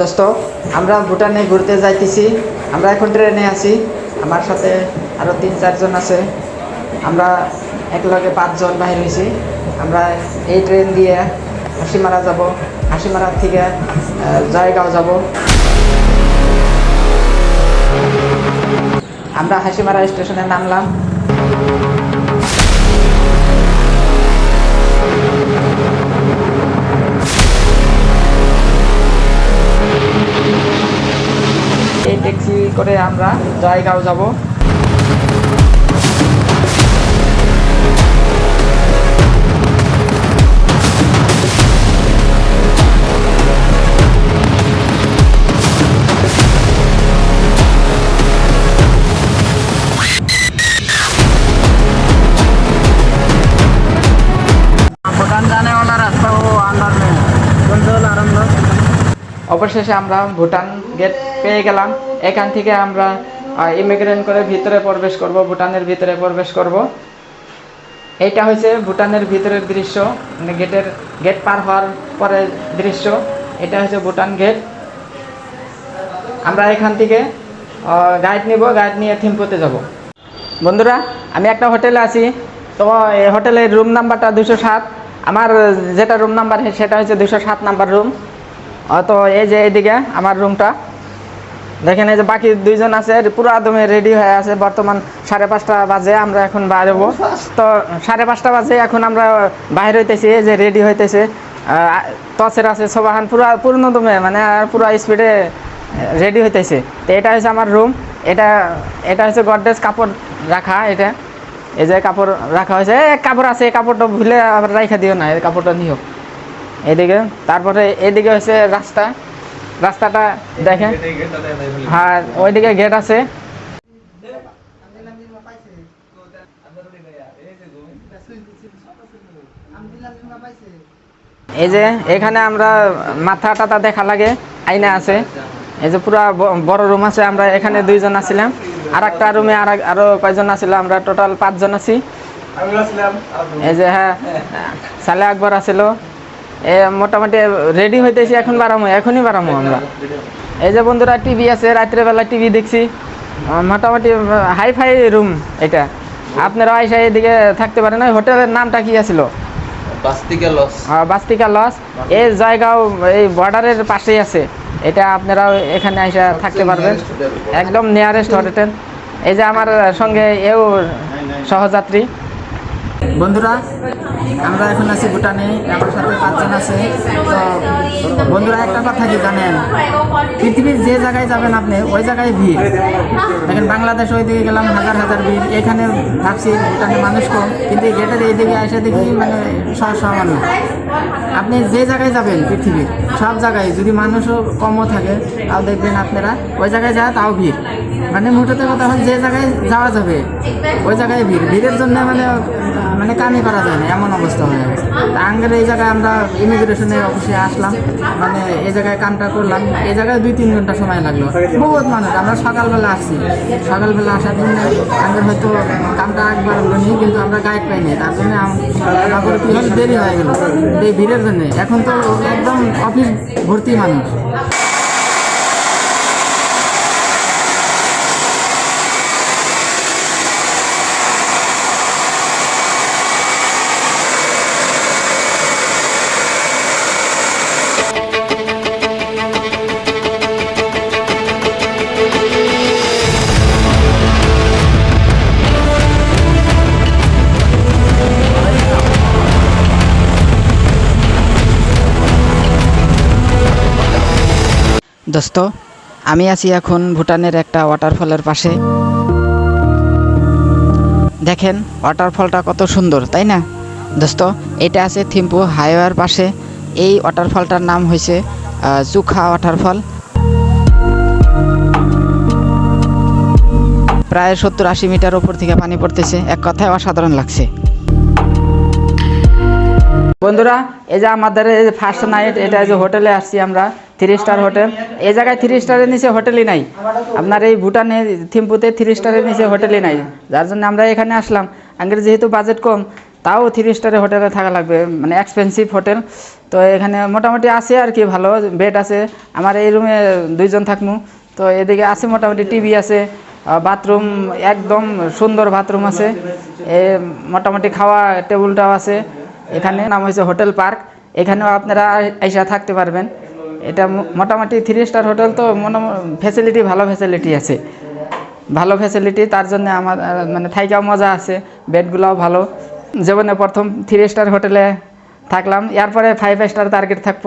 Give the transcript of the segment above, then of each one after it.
দোস্ত, আমরা ভুটানে ঘুরতে যাইতেছি। আমরা এখন ট্রেনে আছি। আমার সাথে আরও তিন, চারজন আছে। আমরা একলগে পাঁচজন বাহির হয়েছি আমরা এই ট্রেন দিয়ে হাসিমারা যাব। হাসিমারা থেকে জয়গাঁও যাব। আমরা হাসিমারা স্টেশনে নামলাম। করে আমরা জায়গাও যাব। অবশেষে আমরা ভুটান গেট পেয়ে গেলাম। এখান থেকে আমরা ইমিগ্রেন্ট করে ভিতরে প্রবেশ করব, ভুটানের ভিতরে প্রবেশ করব। এইটা হচ্ছে ভুটানের ভিতরের দৃশ্য মানে গেটের গেট পার হওয়ার পরে দৃশ্য। এটা হচ্ছে ভুটান গেট আমরা এখান থেকে গাইড নিব গাইড নিয়ে থিম্পুতে যাব। বন্ধুরা, আমি একটা হোটেলে আছি। তো এই হোটেলের রুম নাম্বারটা দুশো সাত। আমার যেটা রুম নাম্বার সেটা হচ্ছে দুশো সাত নাম্বার রুম তো এই যে এইদিকে আমার রুমটা দেখেন এই যে বাকি দুইজন আছে, পুরো আদমে রেডি হয়ে আছে। বর্তমান সাড়ে পাঁচটা বাজে, আমরা এখন বাইরবো। তো সাড়ে পাঁচটা বাজে, এখন আমরা বাইর হইতেছি, এই যে রেডি হইতেছে। টসের আছে, সবাহান, পুরো পূর্ণ দমে মানে আর পুরো স্পিডে রেডি হইতেছে। তো এটা হচ্ছে আমার রুম এটা এটা হচ্ছে গডরেজ কাপড় রাখা, এটা। এই যে কাপড় রাখা হয়েছে কাপড় আছে, এই কাপড়টা ভুলে আবার রাখা দিও না কাপড়টা নিও। এদিকে তারপরে এদিকে হচ্ছে রাস্তা। রাস্তাটা দেখেন। হ্যাঁ ওইদিকে গেট আছে। এই যে এখানে আমরা মাথা টাথা দেখা লাগে আইনা আছে। এই যে পুরা বড় রুম আছে আমরা এখানে দুইজন আছিলাম। আর একটা রুমে আর আরও কয়জন আছিল আমরা টোটাল পাঁচজন আছি। এই যে হ্যাঁ সালে আকবর আছিল। এ মোটামুটি রেডি হইতেছি এখন বাড়ামো এখনই বাড়ামো আমরা। এই যে বন্ধুরা টিভি আছে রাত্রেবেলা টিভি দেখছি। মোটামুটি হাই ফাই রুম এটা। আপনারা আইসা এদিকে থাকতে পারেন। ওই হোটেলের নামটা কি আছিল? বাস্তিকা লস আহ, বাস্তিকা লস এই জায়গাও এই বর্ডারের পাশেই আছে। এটা আপনারা এখানে আইসা থাকতে পারবেন। একদম নিয়ারেস্ট হোটেল এই যে আমার সঙ্গে এও সহযাত্রী। বন্ধুরা, আমরা এখন আছি ভুটানে, আমার সাথে পাঁচজন আছে। তো বন্ধুরা, একটা কথা কি জানেন? পৃথিবীর যে জায়গায় যাবেন আপনি, ওই জায়গায় ভিড়। দেখেন, বাংলাদেশ ওইদিকে গেলাম, হাজার হাজার ভিড়। এখানে ভাবছি ভুটানে মানুষ কম, কিন্তু এই গেটের এইদিকে এসে দেখি মানে সহ সামান্য আপনি যে জায়গায় যাবেন পৃথিবীর, সব জায়গায় যদি মানুষও কমও থাকে, তাও দেখবেন আপনারা, ওই জায়গায় যায়, তাও ভিড়। মানে মোটতে কথা যে জায়গায় যাওয়া যাবে, ওই জায়গায় ভিড়। ভিড়ের জন্য মানে মানে কামই করা যায় না, এমন অবস্থা হয়ে গেছে। তা আঙ্গেল এই জায়গায় আমরা ইমিগ্রেশনের অফিসে আসলাম মানে এই জায়গায় কামটা করলাম। এই জায়গায় দুই তিন ঘণ্টা সময় লাগল। বহুত মানুষ, আমরা সকালবেলা আসছি। সকালবেলা আসার জন্য আঙ্গেল হয়তো কামটা একবার হলো নি, কিন্তু আমরা গাইড পাইনি। তার জন্য আম- আমাদের কি দেরি হয়ে গেল। এই ভিড়ের জন্য। এখন তো একদম অফিস ভর্তি মানুষ। দোস্ত, আমি আছি এখন ভুটানের একটা ওয়াটারফলের পাশে। দেখেন ওয়াটারফলটা কত সুন্দর, তাই না? দোস্ত, এটা আছে থিম্পু হাইওয়ের পাশে। এই ওয়াটারফলটার নাম হয়েছে জুখা ওয়াটারফল প্রায় সত্তর আশি মিটার ওপর থেকে পানি পড়তেছে। এক কথায় অসাধারণ লাগছে। বন্ধুরা, এই যে আমাদের ফার্স্ট নাইট এটা যে হোটেলে আসছি আমরা। থ্রি স্টার হোটেল এই জায়গায় থ্রি স্টারের নিচে হোটেলই নাই। আপনার এই ভুটানে, থিম্পুতে থ্রি স্টারের নিচে হোটেলই নাই। যার জন্য আমরা এখানে আসলাম। আঙ্গের যেহেতু বাজেট কম, তাও থ্রি স্টারের হোটেলে থাকা লাগবে। মানে এক্সপেন্সিভ হোটেল তো এখানে মোটামুটি আছে আর কি, ভালো বেড আছে। আমার এই রুমে দুইজন থাকমু। তো এদিকে আছে মোটামুটি টিভি আছে বাথরুম একদম সুন্দর বাথরুম আছে। এ, মোটামুটি খাওয়া টেবিলটাও আছে। এখানে নাম হয়েছে হোটেল পার্ক এখানেও আপনারা এসে থাকতে পারবেন। এটা মোটামুটি থ্রি স্টার হোটেল তো মনে ফ্যাসিলিটি ভালো ফ্যাসিলিটি আছে। ভালো ফ্যাসিলিটি তার জন্য আমার মানে থাইকাও মজা আছে, বেডগুলোও ভালো। জীবনে প্রথম থ্রি স্টার হোটেলে থাকলাম, এরপরে ফাইভ স্টার টার্গেট থাকব।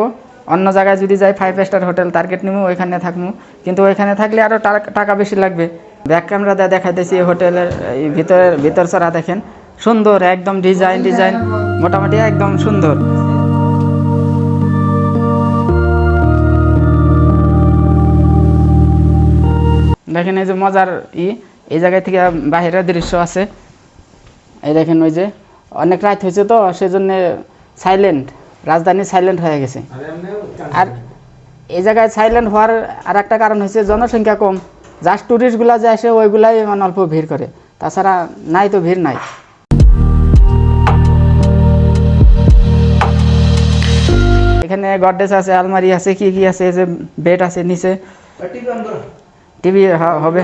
অন্য জায়গায় যদি যাই ফাইভ স্টার হোটেল টার্গেট নিবো, ওইখানে থাকব। কিন্তু ওইখানে থাকলে আরও টাকা বেশি লাগবে। ব্যাক ক্যামেরা দিয়ে দেখাইতেছি হোটেলের ভিতরের ভিতর ছাড়া দেখেন। সুন্দর, একদম ডিজাইন ডিজাইন মোটামুটি একদম সুন্দর। দেখেন এই যে মজার ই এই জায়গায় থেকে বাহিরের দৃশ্য আছে। এই দেখেন ওই যে অনেক রাত হয়েছে তো সেজন্য সাইলেন্ট রাজধানী সাইলেন্ট হয়ে গেছে। আর এই জায়গায় সাইলেন্ট হওয়ার আর একটা কারণ হচ্ছে জনসংখ্যা কম। জাস্ট ট্যুরিস্টগুলো যে আসে ওইগুলাই মানে অল্প ভিড় করে। তাছাড়া নাই তো ভিড় নাই। এখানে গডরেজ আছে আলমারি আছে কি কি আছে এই যে বেড আছে নিচে। টিভি হবে